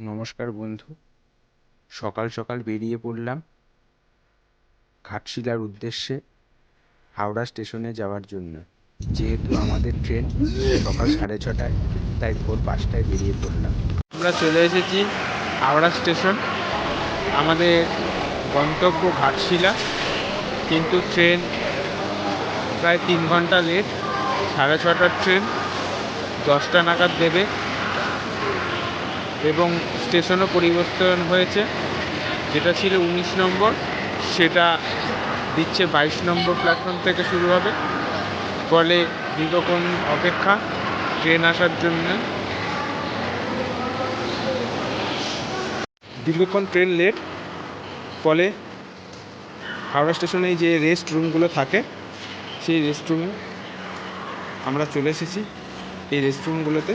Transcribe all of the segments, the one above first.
নমস্কার বন্ধু। সকাল সকাল বেরিয়ে পড়লাম ঘাটশিলার উদ্দেশ্যে হাওড়া স্টেশনে যাওয়ার জন্য। যেহেতু আমাদের ট্রেন সকাল সাড়ে ছটায়, তাই ভোর পাঁচটায় বেরিয়ে পড়লাম। আমরা চলে এসেছি হাওড়া স্টেশন। আমাদের গন্তব্য ঘাটশিলা। কিন্তু ট্রেন প্রায় তিন ঘণ্টা লেট। সাড়ে ছটার ট্রেন দশটা নাগাদ দেবে। এবং স্টেশনও পরিবর্তন হয়েছে। যেটা ছিল উনিশ নম্বর, সেটা দিচ্ছে বাইশ নম্বর প্ল্যাটফর্ম থেকে শুরু হবে। ফলে দীর্ঘক্ষণ অপেক্ষা, ট্রেন আসার জন্য। দীর্ঘক্ষণ ট্রেন লেট ফলে হাওড়া স্টেশনে যে রেস্ট রুমগুলো থাকে, সেই রেস্ট রুমে আমরা চলে এসেছি। এই রেস্ট রুমগুলোতে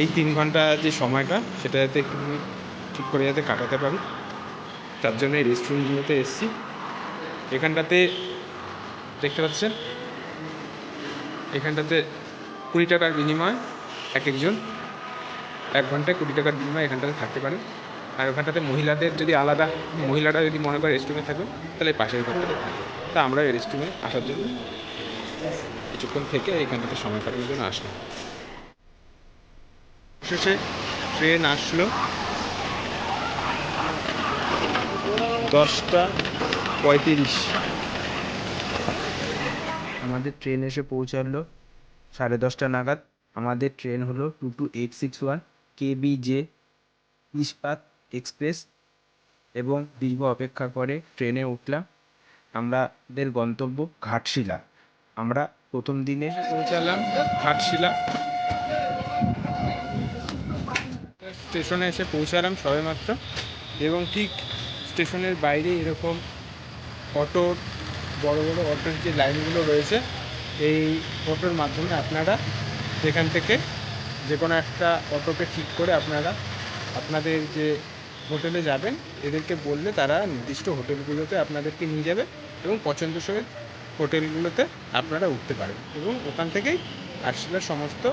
এই তিন ঘণ্টা যে সময়টা, সেটা যাতে একটু ঠিক করে যাতে কাটাতে পারি, তার জন্য এই রেস্ট রুমগুলোতে এসেছি। এখানটাতে দেখতে পাচ্ছেন, এখানটাতে কুড়ি টাকার বিনিময় এক একজন। এক ঘন্টায় কুড়ি টাকার বিনিময় এখানটাতে থাকতে পারে আর ওখানটাতে মহিলাদের যদি আলাদা, মহিলারা যদি মনে করে রেস্টরুমে থাকবে তাহলে পাশের ঘরটাতে থাকবে তা আমরা এই রেস্টরুমে আসার জন্য কিছুক্ষণ থেকে এখানটাতে সময় কাটানোর জন্য আসলাম। শেষে ট্রেন আসলো। দশটা পঁয়ত্রিশ। আমাদের ট্রেন এসে পৌঁছালো সাড়ে দশটা নাগাদ। আমাদের ট্রেন হলো two two eight six one KBJ Ispat express এবং দীর্ঘ অপেক্ষা করে ট্রেনে উঠলাম। আমাদের গন্তব্য ঘাটশিলা। আমরা প্রথম দিনে পৌঁছালাম ঘাটশিলা। স্টেশনে এসে পৌঁছালাম সবেমাত্র। এবং ঠিক স্টেশনের বাইরে এরকম অটোর বড় বড় অটোর যে লাইনগুলো রয়েছে, এই অটোর মাধ্যমে আপনারা এখান থেকে যে কোনো একটা অটোকে ঠিক করে আপনারা আপনাদের যে হোটেলে যাবেন, এদেরকে বললে তারা নির্দিষ্ট হোটেলগুলোতে আপনাদেরকে নিয়ে যাবে এবং পছন্দসই হোটেলগুলোতে আপনারা উঠতে পারেন এবং ওখান থেকেই আরশিলার সমস্ত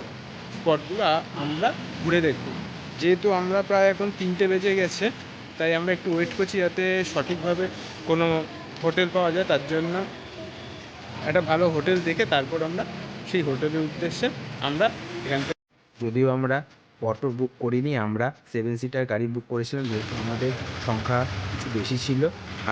স্পটগুলো আমরা ঘুরে দেখব। যেহেতু আমরা প্রায় এখন তিনটে বেজে গেছে, তাই আমরা একটু ওয়েট করছি যাতে সঠিকভাবে কোনো হোটেল পাওয়া যায়। তার জন্য একটা ভালো হোটেল দেখে তারপর আমরা সেই হোটেলের উদ্দেশ্যে আমরা এখান থেকে যদিও আমরা অটো বুক করিনি, আমরা সেভেন সিটার গাড়ি বুক করেছিলাম, যেহেতু আমাদের সংখ্যা একটু বেশি ছিল।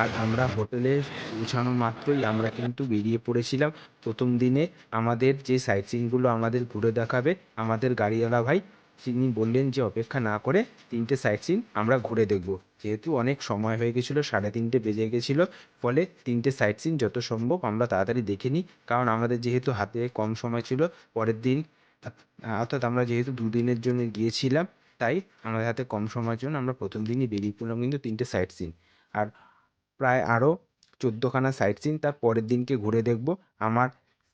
আর আমরা হোটেলে পৌঁছানো মাত্রই আমরা কিন্তু বেরিয়ে পড়েছিলাম। প্রথম দিনে আমাদের যে সাইট সিনগুলো আমাদের ঘুরে দেখাবে, আমাদের গাড়িওয়ালা ভাই তিনি বললেন যে অপেক্ষা না করে তিনটে সাইট সিন আমরা ঘুরে দেখব। যেহেতু অনেক সময় হয়ে গেছিল, সাড়ে তিনটে বেজে গেছিল, ফলে তিনটে সাইট সিন যত সম্ভব আমরা তাড়াতাড়ি দেখে নিই। কারণ আমাদের যেহেতু হাতে কম সময় ছিল, পরের দিন, অর্থাৎ আমরা যেহেতু দুদিনের জন্য গিয়েছিলাম, তাই আমাদের হাতে কম সময়ের জন্য আমরা প্রথম দিনই বেরিয়ে পড়লাম কিন্তু তিনটে সাইট সিন আর প্রায় আরও চোদ্দোখানা সাইট সিন তার পরের দিনকে ঘুরে দেখব। আমার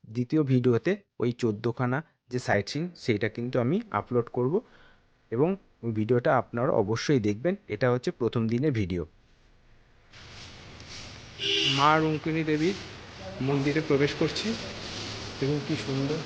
দ্বিতীয় ভিডিওতে ওই চোদ্দোখানা যে সাইট সিন সেইটা কিন্তু আমি আপলোড করব এবং ভিডিওটা আপনারা অবশ্যই দেখবেন। এটা হচ্ছে প্রথম দিনের ভিডিও মা রুঙ্কিনী দেবীর মন্দিরে প্রবেশ করছি এবং কি সুন্দর।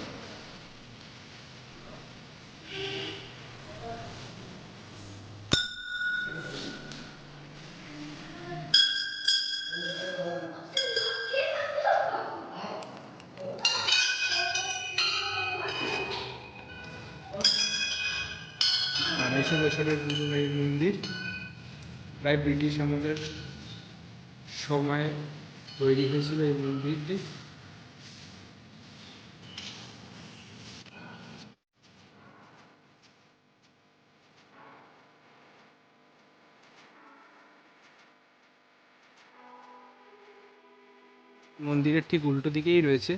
আড়াইশো বছরের পুরনো এই মন্দির। প্রায় ব্রিটিশ আমলের সময় তৈরি হয়েছিল এই মন্দিরটি। মন্দিরের ঠিক উল্টো দিকেই রয়েছে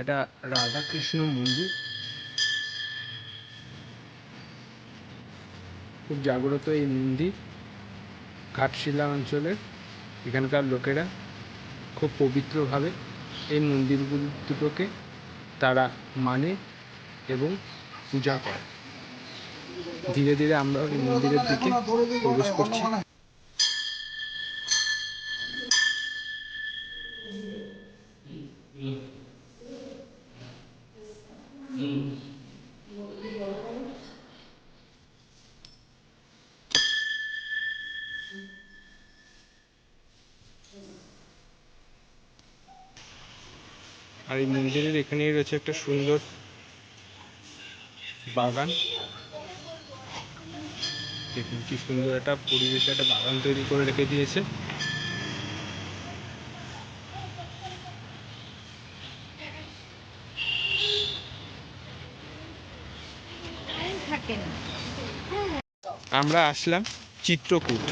একটা রাধাকৃষ্ণ মন্দির। খুব জাগ্রত এই মন্দির ঘাটশিলা অঞ্চলের এখানকার লোকেরা খুব পবিত্রভাবে এই মন্দিরগুলি দুটোকে তারা মানে এবং পূজা করে। ধীরে ধীরে আমরা এই মন্দিরের দিকে প্রবেশ করছি। আর এই মন্দিরের এখানেই রয়েছে একটা সুন্দর বাগান। দেখুন কি সুন্দর একটা পরিবেশে একটা বাগান তৈরি করে রেখে দিয়েছে। আমরা আসলাম চিত্রকূট।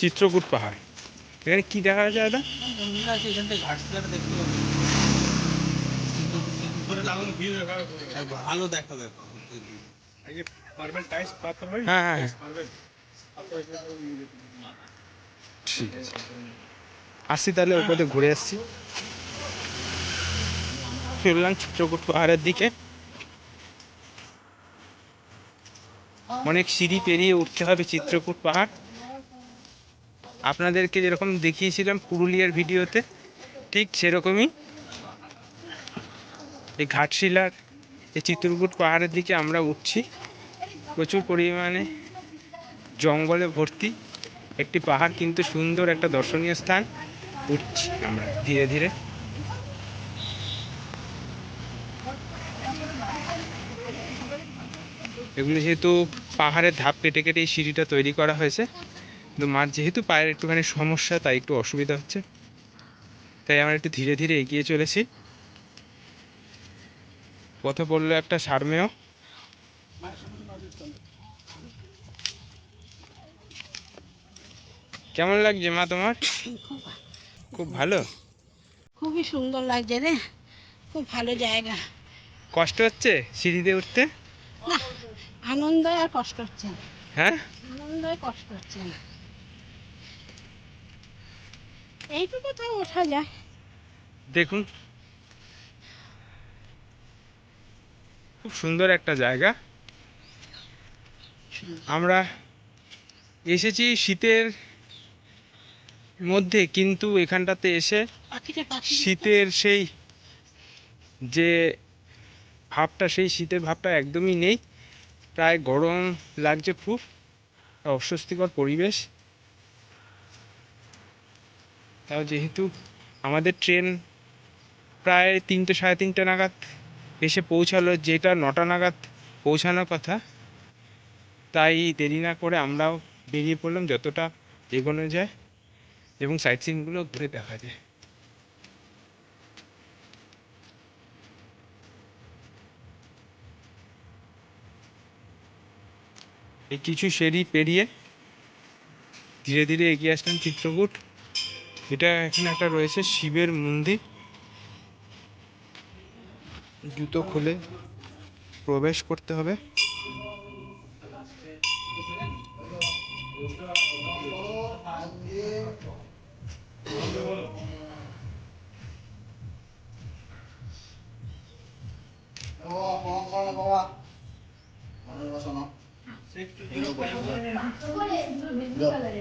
চিত্রকূট পাহাড়। এখানে কি দেখা যায় দাদা? আর ভালো দেখা হ্যাঁ হ্যাঁ। হ্যাঁ। ঠিক আছে। আসছি তাহলে ওপরে ঘুরে আসছি। ফিরলাম চিত্রকূট পাহাড়ের দিকে। অনেক সিঁড়ি পেরিয়ে উঠতে হবে চিত্রকূট পাহাড়। আপনাদেরকে যেরকম দেখিয়েছিলাম পুরুলিয়ার ভিডিওতে, ঠিক সেরকমই এই ঘাটশিলার, এই চিত্রকূট পাহাড়ের দিকে আমরা উঠছি। প্রচুর পরিমাণে জঙ্গলে ভর্তি একটি পাহাড়, কিন্তু সুন্দর একটা দর্শনীয় স্থান। উঠছি আমরা ধীরে ধীরে। এগুলো যেহেতু পাহাড়ের ধাপ কেটে কেটে এই সিঁড়িটা তৈরি করা হয়েছে কিন্তু মার যেহেতু পায়ের একটুখানি সমস্যা তাই একটু অসুবিধা হচ্ছে। তাই আমরা একটু ধীরে ধীরে এগিয়ে চলেছি। পথে পড়ল একটা সারমেয়। কেমন লাগছে মা তোমার? খুব ভালো? খুবই সুন্দর লাগছে রে। খুব ভালো জায়গা। কষ্ট হচ্ছে সিঁড়িতে উঠতে? আনন্দ আর কষ্ট হচ্ছে হ্যাঁ? আনন্দ আর কষ্ট হচ্ছে না এইটুকু ওঠা যায়। দেখুন। খুব সুন্দর একটা জায়গা। আমরা এসেছি শীতের মধ্যে কিন্তু এখানটাতে এসে শীতের সেই যে ভাবটা সেই শীতের ভাবটা একদমই নেই। প্রায় গরম লাগছে খুব। অস্বস্তিকর পরিবেশ। তাও যেহেতু আমাদের ট্রেন প্রায় তিনটে, সাড়ে তিনটে নাগাদ এসে পৌঁছালো, যেটা নটা নাগাদ পৌঁছানোর কথা, তাই দেরি না করে আমরাও বেরিয়ে পড়লাম যতটা এগোনো যায় এবং সাইট সিনগুলো ঘুরে দেখা যায়। এই কিছু সিঁড়ি পেরিয়ে ধীরে ধীরে এগিয়ে আসলাম চিত্রকূট। এটা এখানে একটা রয়েছে শিবের মন্দির। জুতো খুলে প্রবেশ করতে হবে।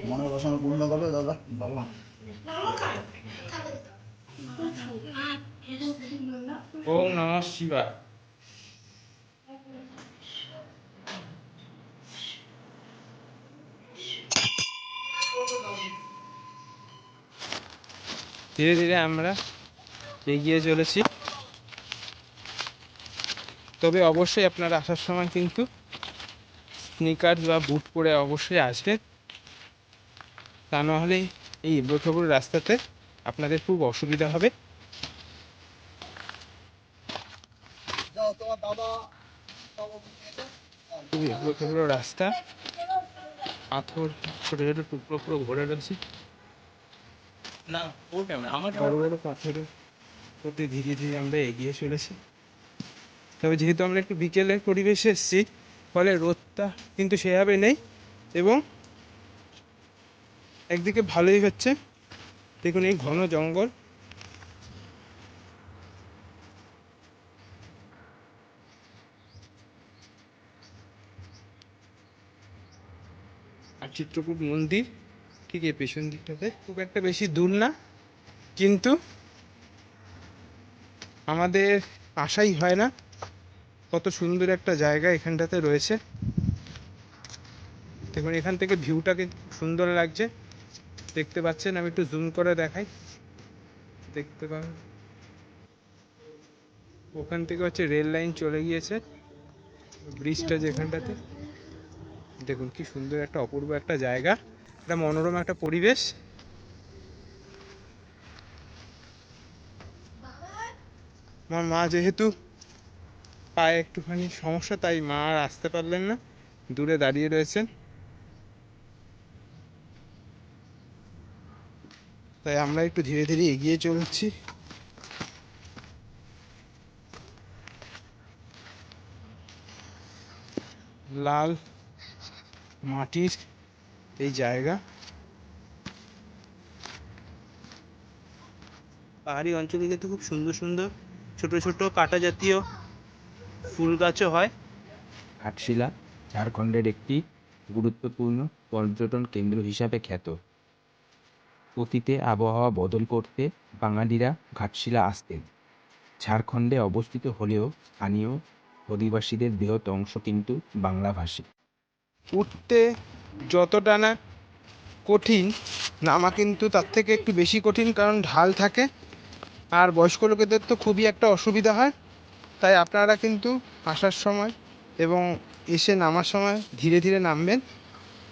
মনের বাসনা পূর্ণ করবে দাদা, বাবা। ওম নমঃ ধীরে ধীরে আমরা এগিয়ে চলেছি। তবে অবশ্যই আপনারা আসার সময় কিন্তু স্নিকার বা বুট পরে অবশ্যই আসবেন। তা নাহলে এই ইব্রখবুর রাস্তাতে আপনাদের খুব অসুবিধা হবে। খুবই এবড়ো খেবড়ো রাস্তা পাথর ছোটো ছোটো টুকরো পুরো ভরে রয়েছে। না ও কেমন আমার বড় বড় পাথরের প্রতি ধীরে ধীরে আমরা এগিয়ে চলেছি। তবে যেহেতু আমরা একটু বিকেলের পরিবেশে এসেছি ফলে রোদটা কিন্তু সেভাবে নেই এবং একদিকে ভালোই হচ্ছে, দেখুন এই ঘন জঙ্গল। আর চিত্রকূট মন্দির, ঠিক এই পেছন দিকটাতে। খুব একটা বেশি দূর না, কিন্তু আমাদের আশাই হয় না, কত সুন্দর একটা জায়গা এখানটাতে রয়েছে। দেখুন এখান থেকে ভিউটাকে সুন্দর লাগছে। দেখতে পাচ্ছেন? আমি একটু জুম করে দেখাই। দেখতে পাবেন? ওখান থেকে হচ্ছে রেল লাইন চলে গিয়েছে ব্রিজটা যেখানটাতে। দেখুন কি সুন্দর একটা অপূর্ব একটা জায়গা। একটা মনোরম একটা পরিবেশ। আমার মা যেহেতু পায়ে একটুখানি সমস্যা, তাই মা আর আসতে পারলেন না। দূরে দাঁড়িয়ে রয়েছেন। তাই আমরা একটু ধীরে ধীরে এগিয়ে চলছি। লাল মাটির এই জায়গা। পাহাড়ি অঞ্চলে কিন্তু খুব সুন্দর সুন্দর ছোট ছোট কাটা জাতীয় ফুল গাছও হয়। ঘাটশিলা ঝাড়খণ্ডের একটি গুরুত্বপূর্ণ পর্যটন কেন্দ্র হিসাবে খ্যাত। অতীতে আবহাওয়া বদল করতে বাঙালিরা ঘাটশিলা আসতেন। ঝাড়খণ্ডে অবস্থিত হলেও স্থানীয় অধিবাসীদের বৃহৎ অংশ কিন্তু বাংলাভাষী। উঠতে যতটা না কঠিন, নামা কিন্তু তার থেকে একটু বেশি কঠিন কারণ ঢাল থাকে। আর বয়স্ক লোকেদের তো খুবই একটা অসুবিধা হয়। তাই আপনারা কিন্তু আসার সময় এবং এসে নামার সময় ধীরে ধীরে নামবেন।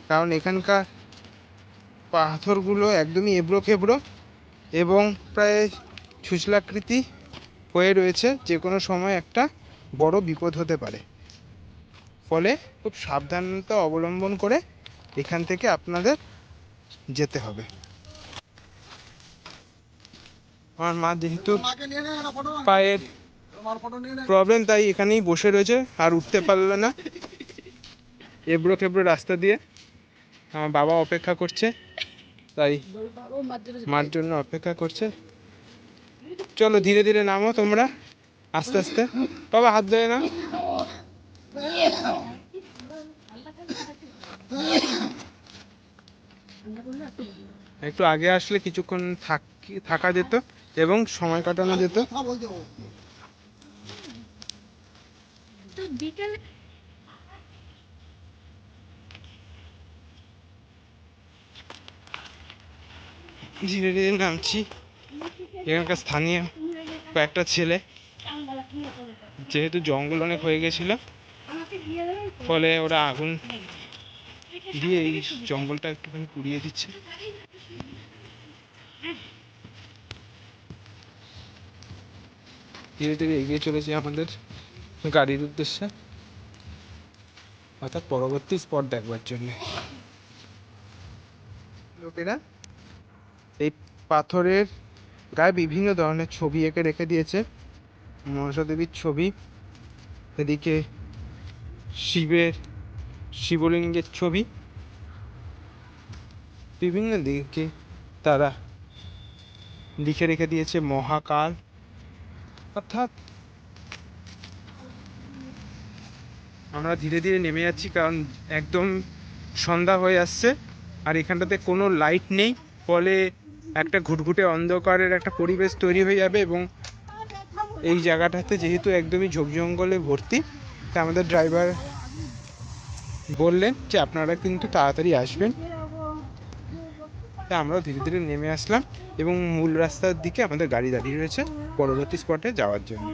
কারণ এখানকার পাথরগুলো একদমই এবড়ো খেবড়ো এবং প্রায় ছুচলাকৃতি হয়ে রয়েছে, যে কোনো সময় একটা বড় বিপদ হতে পারে। ফলে খুব সাবধানতা অবলম্বন করে এখান থেকে আপনাদের যেতে হবে। আমার মা যেহেতু পায়ের প্রবলেম তাই এখানেই বসে রয়েছে আর উঠতে পারল না। এবড়ো খেবড়ো রাস্তা দিয়ে আমার বাবা অপেক্ষা করছে। তাই মার জন্য অপেক্ষা করছে। চলো ধীরে ধীরে নামো তোমরা। আস্তে আস্তে। বাবা, হাত ধরে না একটু আগে আসলে কিছুক্ষণ থাকি যেত এবং সময় কাটানো যেত। ধীরে ধীরে নামছি। এখানকার স্থানীয় কয়েকটা ছেলে। যেহেতু জঙ্গল অনেক হয়ে গেছিল, ফলে ওরা আগুন দিয়ে এই জঙ্গলটা একটুখানি পুড়িয়ে দিচ্ছে। ধীরে ধীরে এগিয়ে চলেছে আমাদের গাড়ির উদ্দেশ্যে, অর্থাৎ পরবর্তী স্পট দেখবার জন্য। লোকেরা এই পাথরের গায়ে বিভিন্ন ধরনের ছবি এঁকে রেখে দিয়েছে। মনসা দেবীর ছবি, এদিকে শিবের শিবলিঙ্গের ছবি। বিভিন্ন দিকে তারা লিখে রেখে দিয়েছে মহাকাল। অর্থাৎ আমরা ধীরে ধীরে নেমে যাচ্ছি কারণ একদম সন্ধ্যা হয়ে আসছে আর এখানটাতে কোনো লাইট নেই। ফলে একটা ঘুটঘুটে অন্ধকারের একটা পরিবেশ তৈরি হয়ে যাবে এবং এই জায়গাটাতে যেহেতু একদমই ঝোপ জঙ্গলে ভর্তি, তা আমাদের ড্রাইভার বললেন যে আপনারা কিন্তু তাড়াতাড়ি আসবেন। তা আমরাও ধীরে ধীরে নেমে আসলাম এবং মূল রাস্তার দিকে আমাদের গাড়ি দাঁড়িয়ে রয়েছে পরবর্তী স্পটে যাওয়ার জন্য।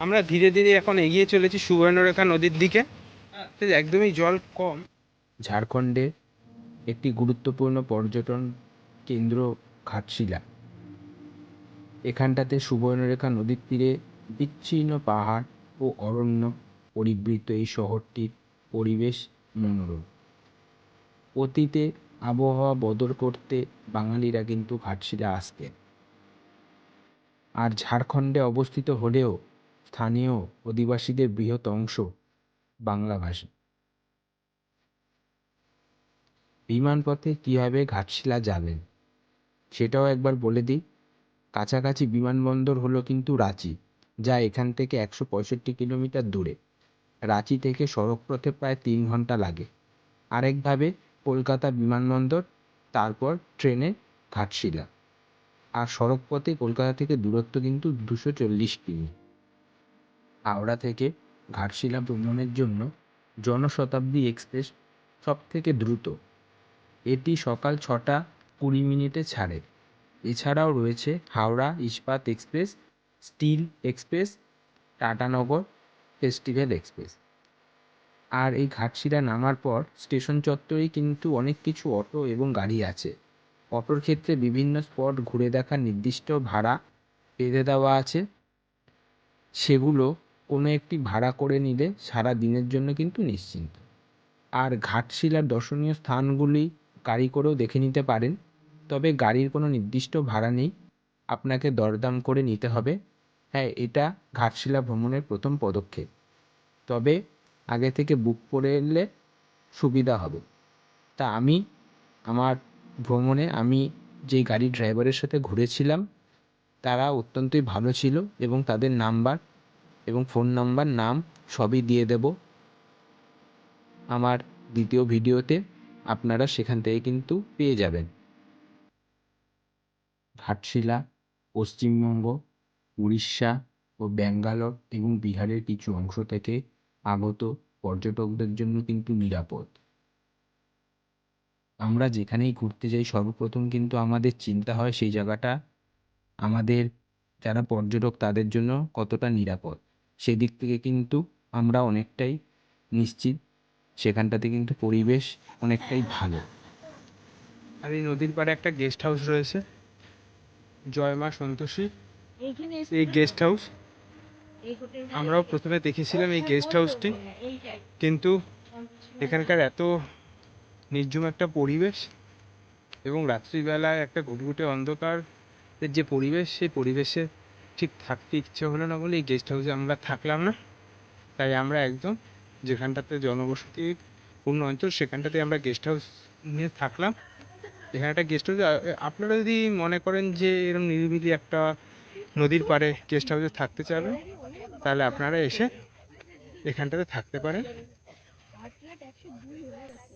আমরা ধীরে ধীরে এখন এগিয়ে চলেছি সুবর্ণরেখা নদীর দিকে। একদমই জল কম। ঝাড়খণ্ডে একটি গুরুত্বপূর্ণ পর্যটন কেন্দ্র ঘাটশিলা। এখানটাতে সুবর্ণরেখা নদীর তীরে বিচ্ছিন্ন পাহাড় ও অরণ্য পরিবৃত এই শহরটির পরিবেশ মনোরম। অতীতে আবহাওয়া বদল করতে বাঙালিরা কিন্তু ঘাটশিলা আসতেন। আর ঝাড়খণ্ডে অবস্থিত হলেও স্থানীয় অধিবাসীদের বৃহৎ অংশ বাংলাভাষী। বিমানপথে কীভাবে ঘাটশিলা যাবেন? সেটাও একবার বলে দিই। কাছাকাছি বিমানবন্দর হলো কিন্তু রাঁচি, যা এখান থেকে একশো পঁয়ষট্টি কিলোমিটার দূরে। রাঁচি থেকে সড়কপথে প্রায় তিন ঘণ্টা লাগে। আরেকভাবে কলকাতা বিমানবন্দর, তারপর ট্রেনে ঘাটশিলা। আর সড়কপথে কলকাতা থেকে দূরত্ব কিন্তু দুশো চল্লিশ কিমি। হাওড়া থেকে ঘাটশিলা ভ্রমণের জন্য জনশতাব্দী এক্সপ্রেস সব থেকে দ্রুত। এটি সকাল ছটা কুড়ি মিনিটে ছাড়ে। এছাড়াও রয়েছে Howrah, Ispat express, steel express Tatanagar festival express. আর এই ঘাটশিলা নামার পর স্টেশন চত্বরেই কিন্তু অনেক কিছু অটো এবং গাড়ি আছে। অটোর ক্ষেত্রে বিভিন্ন স্পট ঘুরে দেখার নির্দিষ্ট ভাড়া বেঁধে দেওয়া আছে। সেগুলো কোনো একটি ভাড়া করে নিলে সারা দিনের জন্য কিন্তু নিশ্চিন্ত। আর ঘাটশিলার দর্শনীয় স্থানগুলি গাড়ি করেও দেখে নিতে পারেন। তবে গাড়ির কোনো নির্দিষ্ট ভাড়া নেই। আপনাকে দরদাম করে নিতে হবে। হ্যাঁ এটা ঘাটশিলা ভ্রমণের প্রথম পদক্ষেপ। তবে আগে থেকে বুক করে এলে সুবিধা হবে। তা আমি, আমার ভ্রমণে আমি যেই গাড়ির ড্রাইভারের সাথে ঘুরেছিলাম, তারা অত্যন্তই ভালো ছিল এবং তাদের নাম্বার এবং ফোন নাম্বার, নাম সবই দিয়ে দেব। আমার দ্বিতীয় ভিডিওতে আপনারা সেখান থেকে কিন্তু পেয়ে যাবেন। ঘাটশিলা পশ্চিমবঙ্গ, উড়িষ্যা ও ব্যাঙ্গালোর এবং বিহারের কিছু অংশ থেকে আগত পর্যটকদের জন্য কিন্তু নিরাপদ। আমরা যেখানেই ঘুরতে যাই, সর্বপ্রথম কিন্তু আমাদের চিন্তা হয় সেই জায়গাটা, আমাদের যারা পর্যটক তাদের জন্য কতটা নিরাপদ। সেদিক থেকে কিন্তু আমরা অনেকটাই নিশ্চিত, সেখানটাতে কিন্তু পরিবেশ অনেকটাই ভালো। আর এই নদীর পাড়ে একটা গেস্ট হাউস রয়েছে। জয় মা সন্তোষী। এই গেস্ট হাউস আমরাও প্রথমে দেখেছিলাম এই গেস্ট হাউসটি কিন্তু এখানকার এত নির্ঝুম একটা পরিবেশ এবং রাত্রিবেলায় একটা ঘুটঘুটে অন্ধকার যে পরিবেশ সেই পরিবেশে ঠিক থাকতে ইচ্ছে হলো না বলে এই গেস্ট হাউসে আমরা থাকলাম না। তাই আমরা একদম যেখানটাতে জনবসতি পূর্ণ অঞ্চল সেখানটাতে আমরা গেস্ট হাউস নিয়ে থাকলাম। এখানে একটা গেস্ট হাউস আপনারা যদি মনে করেন যে এরকম নিরিবিলি একটা নদীর পাড়ে গেস্ট হাউসে থাকতে চাবেন তাহলে আপনারা এসে এখানটাতে থাকতে পারেন।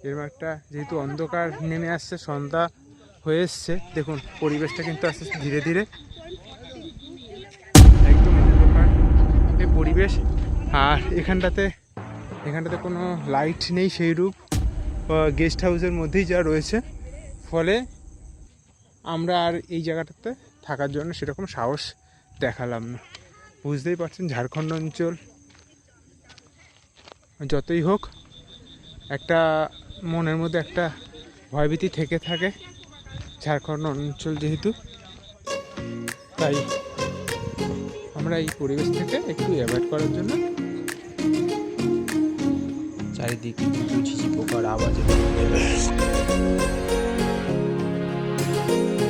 এরকম একটা যেহেতু অন্ধকার নেমে আসছে, সন্ধ্যা হয়ে এসছে, দেখুন পরিবেশটা কিন্তু আস্তে আস্তে ধীরে ধীরে। একদম অন্ধকার পরিবেশ। আর এখানটাতে এখানটাতে কোনো লাইট নেই সেই রূপ গেস্ট হাউসের মধ্যেই যা রয়েছে। ফলে আমরা আর এই জায়গাটাতে থাকার জন্য সেরকম সাহস দেখালাম না। বুঝতেই পারছেন, ঝাড়খণ্ড অঞ্চল যতই হোক, একটা মনের মধ্যে একটা ভয়ভীতি থেকে থাকে ঝাড়খণ্ড অঞ্চল যেহেতু। তাই আমরা এই পরিবেশ থেকে একটু অ্যাভয়েড করার জন্য চারিদিকে পোকার আওয়াজে Bye.